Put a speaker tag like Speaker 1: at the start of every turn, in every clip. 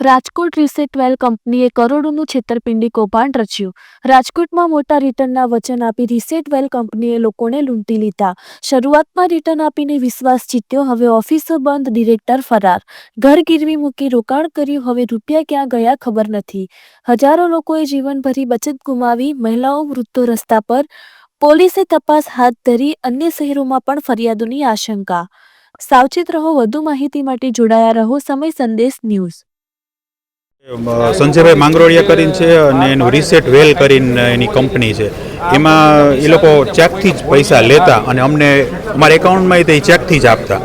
Speaker 1: Rajkot reset વેલ કંપનીએ કરોડોનું છેતરપિંડી કૌભાંડ રચ્યું. રાજકોટમાં મોટા રિટર્નના વચન આપી રિસેટ વેલ કંપનીએ લોકોને લૂંટી લીધા. શરૂઆતમાં રિટર્ન આપીને વિશ્વાસ જીત્યો, હવે ઓફિસો બંધ, ડિરેક્ટર ફરાર. ઘર ગીરવી મૂકી રોકાણ કર્યું, હવે રૂપિયા ક્યાં ગયા ખબર નથી. હજારો લોકોએ જીવનભરી બચત ગુમાવી, મહિલાઓ મૃત્યુ રસ્તા પર. પોલીસે તપાસ હાથ ધરી, અન્ય શહેરોમાં પણ ફરિયાદોની આશંકા. સાવચેત રહો, વધુ માહિતી માટે જોડાયા રહો, સમય સંદેશ ન્યૂઝ.
Speaker 2: સંજયભાઈ માંગરોળિયા કરીને છે અને એનું રીસેટ વેલ કરીને એની કંપની છે. એમાં એ લોકો ચેકથી જ પૈસા લેતા અને અમને, અમારા એકાઉન્ટમાં તે ચેકથી જ આપતા.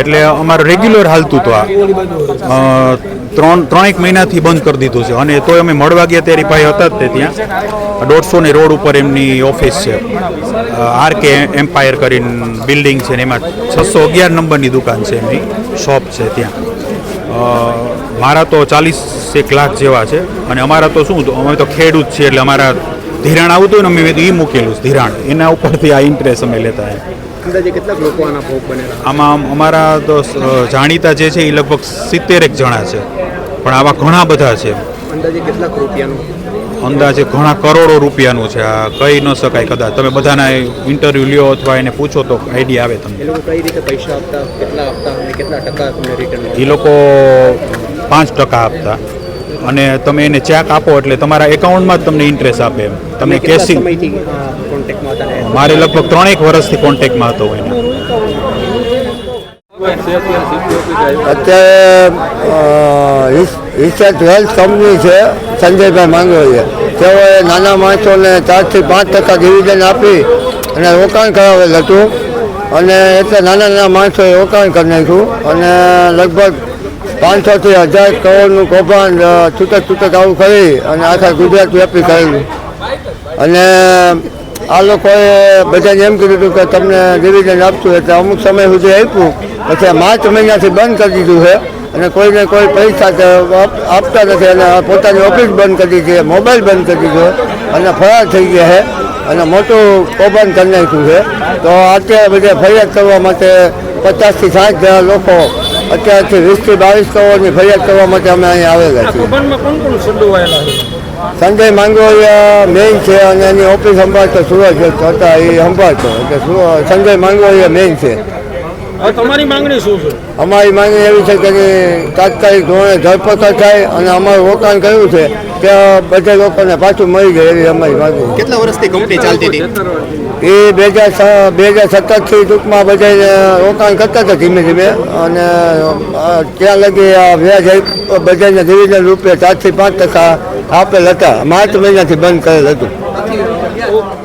Speaker 2: એટલે અમારું રેગ્યુલર હાલતું તો આ. ત્રણ, ત્રણેક મહિનાથી બંધ કરી દીધું છે. અને તોય અમે મળવા ગયા ત્યારે ભાઈ હતા જ તે ત્યાં. દોઢસો ની રોડ ઉપર એમની ઓફિસ છે. આર કે એમ્પાયર કરીને બિલ્ડિંગ છે ને એમાં છસો અગિયાર નંબરની દુકાન છે એમની. શોપ છે ત્યાં. મારા તો ચાલીસ એક લાખ જેવા છે અને અમારા તો શું અમે તો ખેડૂત છીએ એટલે અમારા ધિરાણ આવતું ને અમે એ મૂકેલું છે ધિરાણ. એના ઉપરથી આ ઇન્ટરેસ્ટ અમે લેતા
Speaker 3: અંદાજે કેટલાક લોકો આના ભોગ બનેલા?
Speaker 2: આમાં અમારા તો જાણીતા જે છે એ લગભગ સિત્તેરેક જણા છે. પણ આવા ઘણા બધા છે.
Speaker 3: અંદાજે કેટલાક રૂપિયાનું?
Speaker 2: અંદાજે ઘણા કરોડો રૂપિયાનું છે. આ કહી ન શકાય કદાચ. તમે બધાના ઇન્ટરવ્યૂ લ્યો અથવા એને પૂછો તો આઈડિયા આવે તમને.
Speaker 3: એ લોકો કઈ રીતે પૈસા આપતા કેટલા આપતા અને કેટલા ટકા તમને રિટર્ન
Speaker 2: એ લોકો પાંચ ટકા આપતા. અને તમે એને ચેક આપો એટલે તમારા એકાઉન્ટમાં જ તમને ઇન્ટરેસ્ટ આપે એમ. તમને કેશિંગ મારે લગભગ ત્રણેક વર્ષથી કોન્ટેક્ટમાં હતો એને.
Speaker 4: અત્યારે રિસર્ચ હેલ્થ કંપની છે સંજયભાઈ માંગરોળીએ તેઓએ નાના માણસોને ચારથી પાંચ ટકા ડિવિઝન આપી અને રોકાણ કરાવેલ હતું. અને એટલે નાના નાના માણસોએ રોકાણ કરી નાખ્યું. અને લગભગ પાંચસોથી હજાર કરોડનું કૌભાંડ છૂટક છૂટક આવું કરી અને આખા ગુજરાત વ્યાપી કરેલું અને આ લોકોએ બધાને એમ કીધું હતું કે તમને ડિવિઝન આપશું એટલે અમુક સમય સુધી આપ્યું. પછી માર્ચ મહિનાથી બંધ કરી દીધું છે અને કોઈને કોઈ પૈસા આપતા નથી અને પોતાની ઓફિસ બંધ કરી દીધી છે, મોબાઈલ બંધ કરી દીધો અને ફરાર થઈ ગયા છે અને મોટું કૌભાંડ કરી નાખ્યું છે. તો અત્યારે બધે ફરિયાદ કરવા માટે પચાસથી સાઠ લોકો અત્યારથી વીસથી બાવીસ કરોડની ફરિયાદ કરવા માટે અમે અહીં આવેલા છીએ.
Speaker 5: છે?
Speaker 4: સંજય માંગરોળિયા મેઇન છે અને એની ઓફિસ સંભાળતો સુરજ હતા એ સંભાળતો. એટલે સંજય માંગરોળિયા મેઇન છે.
Speaker 5: તમારી માંગણી શું છે?
Speaker 4: અમારી માંગણી એવી છે કે તાત્કાલિક ધોરણે ધરપકડ થાય અને અમારું રોકાણ કર્યું છે. કે બધા લોકોને પાછું મળી જાય એવી અમારી માંગણી
Speaker 3: કેટલા વર્ષથી કંપની ચાલતી હતી?
Speaker 4: એ બે હજાર બે હજાર સત્તરથી ટૂંકમાં બધાને રોકાણ કરતા હતા ધીમે ધીમે. અને ત્યાં લગી આ વ્યાજ બધાને ડિવિઝન રૂપિયા ચારથી પાંચ ટકા આપેલ હતા. માર્ચ મહિનાથી બંધ કરેલ હતું.